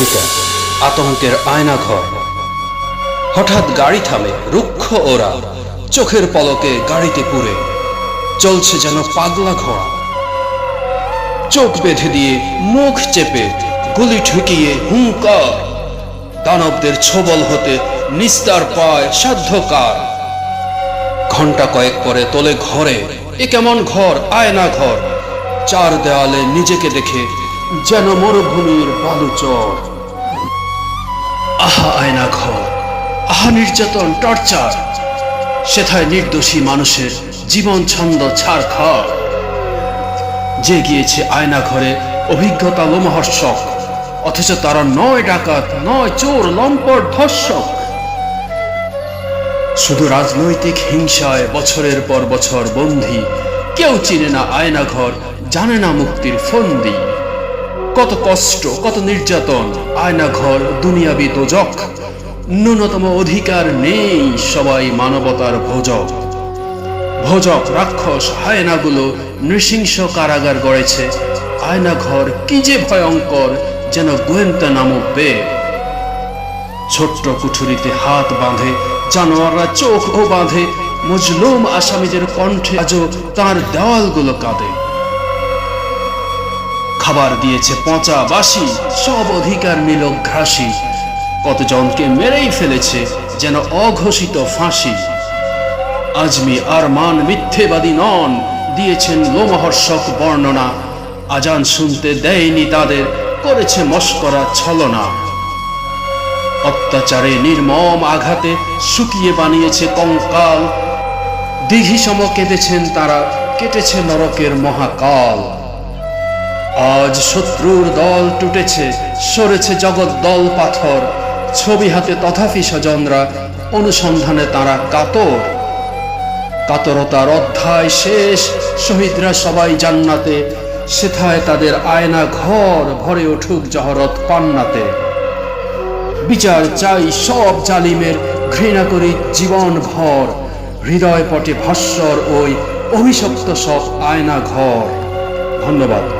কবিতা আতঙ্কের আয়না ঘর হঠাৎ গাড়ি থামে, রুক্ষ ওরা। চোখের পলকে গাড়িতে পুরে চলছে যেন পাগলা ঘোড়া। চোখ বেঁধে দিয়ে মুখ চেপে গুলি ঠুকিয়ে হুঙ্কার। দানবদের ছোবল হতে নিস্তার পায় সাধ্যকার। ঘণ্টা কয়েক পরে তোলে ঘরে। এ কেমন ঘর? আয়না ঘর চার দেওয়ালে নিজেকে দেখে যেন মরুভূমির বালুচর আহা, আয়না ঘর। আহা, নির্যাতন, টর্চার। সেথায় নির্দোষী মানুষের জীবন ছন্দ ছাড় খার যে গিয়েছে আয়না ঘরে অভিজ্ঞতা লোমহর্ষক, অথচ তারা নয় ডাকাত, নয় চোর, লম্পট ধর্ষক। শুধু রাজনৈতিক হিংসায় বছরের পর বছর বন্দী, কেউ চিনে না আয়না ঘর, জানে না মুক্তির ফন্দি। কত কষ্ট, কত নির্যাতন আয়না ঘর দুনিয়াবি দোজক। ন্যূনতম অধিকার নেই সবাই মানবতার ভোজক। ভোজক, রাক্ষস, হায়নাগুলো নৃশংস কারাগার গড়েছে। আয়না ঘর কি যে ভয়ঙ্কর, যেন গোয়েন্দা নামক বে ছোট্ট কুঠুরিতে হাত বাঁধে, জানোয়াররা চোখ ও বাঁধে। মজলুম আসামিদের কণ্ঠে আজও তার দেওয়ালগুলো কাঁদে। খাবার দিয়েছে পচা বাসি, সব অধিকার নিল ঘাসি। কতজনকে মেরেই ফেলেছে যেন অঘোষিত ফাঁসি। আজমি আর মান মিথ্যেবাদী নন, দিয়েছেন লোমহর্ষক বর্ণনা। আজান শুনতে দেয়নি তাদের, করেছে মস্করা ছলনা। অত্যাচারে নির্মম আঘাতে শুকিয়ে বানিয়েছে কঙ্কাল। দিঘি সম কেঁদেছেন তারা, কেটেছে নরকের মহাকাল। আজ শত্রুর দল টুটেছে, সরেছে জগৎ দল পাথর। ছবি হাতে তথাপি স্বজনরা, অনুসন্ধানে তারা কাতর। কাতরতার অধ্যায় শেষ, শহীদরা সবাই জান্নাতে, সেথায় তাদের আয়না ঘর ভরে উঠুক জহরত পান্নাতে। বিচার চাই সব জালিমের, ঘৃণা করি জীবন ভর। হৃদয় পটে ভাস্বর ওই অভিশপ্ত সব আয়না ঘর। ধন্যবাদ।